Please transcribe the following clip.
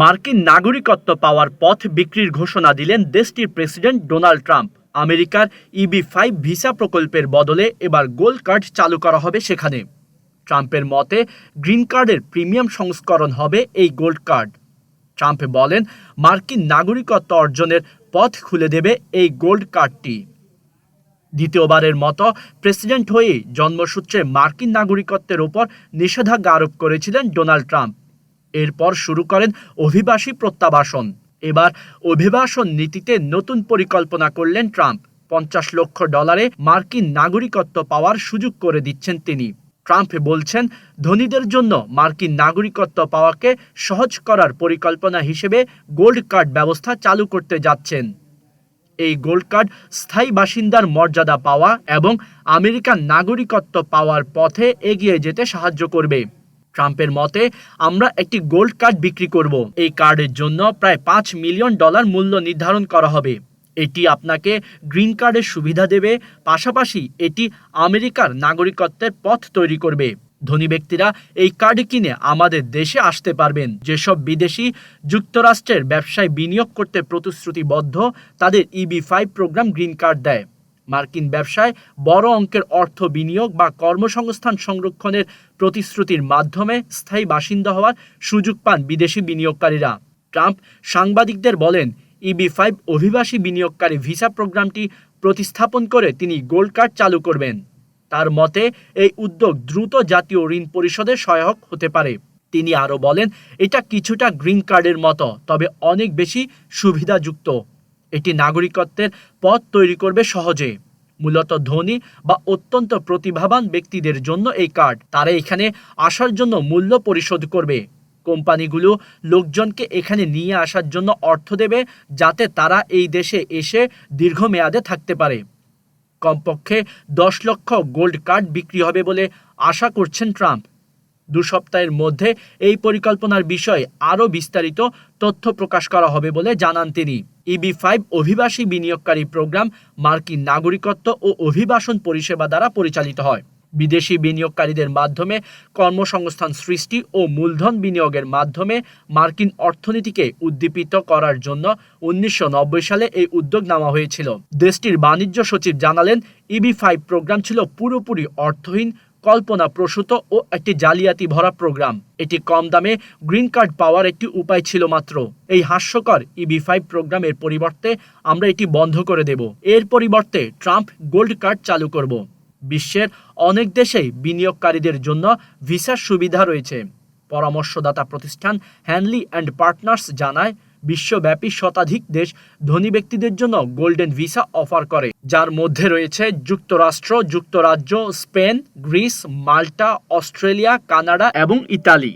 মার্কিন নাগরিকত্ব পাওয়ার পথ বিক্রির ঘোষণা দিলেন দেশটির প্রেসিডেন্ট ডোনাল্ড ট্রাম্প। আমেরিকার ইবি ফাইভ ভিসা প্রকল্পের বদলে এবার গোল্ড কার্ড চালু করা হবে সেখানে। ট্রাম্পের মতে, গ্রিন কার্ডের প্রিমিয়াম সংস্করণ হবে এই গোল্ড কার্ড। ট্রাম্প বলেন, মার্কিন নাগরিকত্ব অর্জনের পথ খুলে দেবে এই গোল্ড কার্ডটি। দ্বিতীয়বারের মতো প্রেসিডেন্ট হয়েই জন্মসূত্রে মার্কিন নাগরিকত্বের ওপর নিষেধাজ্ঞা আরোপ করেছিলেন ডোনাল্ড ট্রাম্প। এরপর শুরু করেন অভিবাসী প্রত্যাবাসন। এবার অভিবাসন নীতিতে নতুন পরিকল্পনা করলেন ট্রাম্প। পঞ্চাশ লক্ষ ডলারে মার্কিন নাগরিকত্ব পাওয়ার সুযোগ করে দিচ্ছেন তিনি। ট্রাম্প বলছেন, ধনীদের জন্য মার্কিন নাগরিকত্ব পাওয়াকে সহজ করার পরিকল্পনা হিসেবে গোল্ড কার্ড ব্যবস্থা চালু করতে যাচ্ছেন। এই গোল্ড কার্ড স্থায়ী বাসিন্দার মর্যাদা পাওয়া এবং আমেরিকান নাগরিকত্ব পাওয়ার পথে এগিয়ে যেতে সাহায্য করবে। ট্রাম্পের মতে, আমরা একটি গোল্ড কার্ড বিক্রি করব। এই কার্ডের জন্য প্রায় পাঁচ মিলিয়ন ডলার মূল্য নির্ধারণ করা হবে। এটি আপনাকে গ্রিন কার্ডের সুবিধা দেবে, পাশাপাশি এটি আমেরিকার নাগরিকত্বের পথ তৈরি করবে। ধনী ব্যক্তিরা এই কার্ড কিনে আমাদের দেশে আসতে পারবেন। যেসব বিদেশি যুক্তরাষ্ট্রের ব্যবসায় বিনিয়োগ করতে প্রতিশ্রুতিবদ্ধ, তাদের EB five program green card দেয়। মার্কিন ব্যবসায় বড় অঙ্কের অর্থ বিনিয়োগ বা কর্মসংস্থান সংরক্ষণের প্রতিশ্রুতির মাধ্যমে স্থায়ী বাসিন্দা হওয়ার সুযোগ পান বিদেশি বিনিয়োগকারীরা। ট্রাম্প সাংবাদিকদের বলেন ইবি ফাইভ অভিবাসী বিনিয়োগকারী ভিসা প্রোগ্রামটি প্রতিস্থাপন করে তিনি গোল্ড কার্ড চালু করবেন। তার মতে, এই উদ্যোগ দ্রুত জাতীয় ঋণ পরিশোধে সহায়ক হতে পারে। তিনি আরও বলেন, এটা কিছুটা গ্রিন কার্ডের মতো, তবে অনেক বেশি সুবিধাযুক্ত। এটি নাগরিকত্বের পথ তৈরি করবে সহজে। মূলত ধনী বা অত্যন্ত প্রতিভাবান ব্যক্তিদের জন্য এই কার্ড। তারা এখানে আসার জন্য মূল্য পরিশোধ করবে। কোম্পানিগুলো লোকজনকে এখানে নিয়ে আসার জন্য অর্থ দেবে যাতে তারা এই দেশে এসে দীর্ঘমেয়াদে থাকতে পারে। কমপক্ষে দশ লক্ষ গোল্ড কার্ড বিক্রি হবে বলে আশা করছেন ট্রাম্প। দু সপ্তাহের মধ্যে এই পরিকল্পনার বিষয়ে আরও বিস্তারিত তথ্য প্রকাশ করা হবে বলে জানান তিনি। ইবি ফাইভ অভিবাসী বিনিয়োগকারী প্রোগ্রাম মার্কিন নাগরিকত্ব ও অভিবাসন পরিষেবা দ্বারা পরিচালিত হয়। বিদেশি বিনিয়োগকারীদের মাধ্যমে কর্মসংস্থান সৃষ্টি ও মূলধন বিনিয়োগের মাধ্যমে মার্কিন অর্থনীতিকে উদ্দীপিত করার জন্য উনিশশো নব্বই সালে এই উদ্যোগ নেওয়া হয়েছিল। দেশটির বাণিজ্য সচিব জানালেন ইবি ফাইভ প্রোগ্রাম ছিল পুরোপুরি অর্থহীন কল্পনা প্রসূত ও একটি জালিয়াতি ভরা প্রোগ্রাম। এটি কম দামে গ্রিন কার্ড পাওয়ার একটি উপায় ছিল মাত্র। এই হাস্যকর ইবি ফাইভ প্রোগ্রামের পরিবর্তে আমরা এটি বন্ধ করে দেব। এর পরিবর্তে ট্রাম্প গোল্ড কার্ড চালু করব। বিশ্বের অনেক দেশেই বিনিয়োগকারীদের জন্য ভিসার সুবিধা রয়েছে। পরামর্শদাতা প্রতিষ্ঠান হ্যানলি অ্যান্ড পার্টনার্স জানায় বিশ্বব্যাপী শতাধিক দেশ ধনী ব্যক্তিদের জন্য গোল্ডেন ভিসা অফার করে, যার মধ্যে রয়েছে যুক্তরাষ্ট্র, যুক্তরাজ্য, Spain, Greece, Malta, Australia, Canada এবং ইতালি।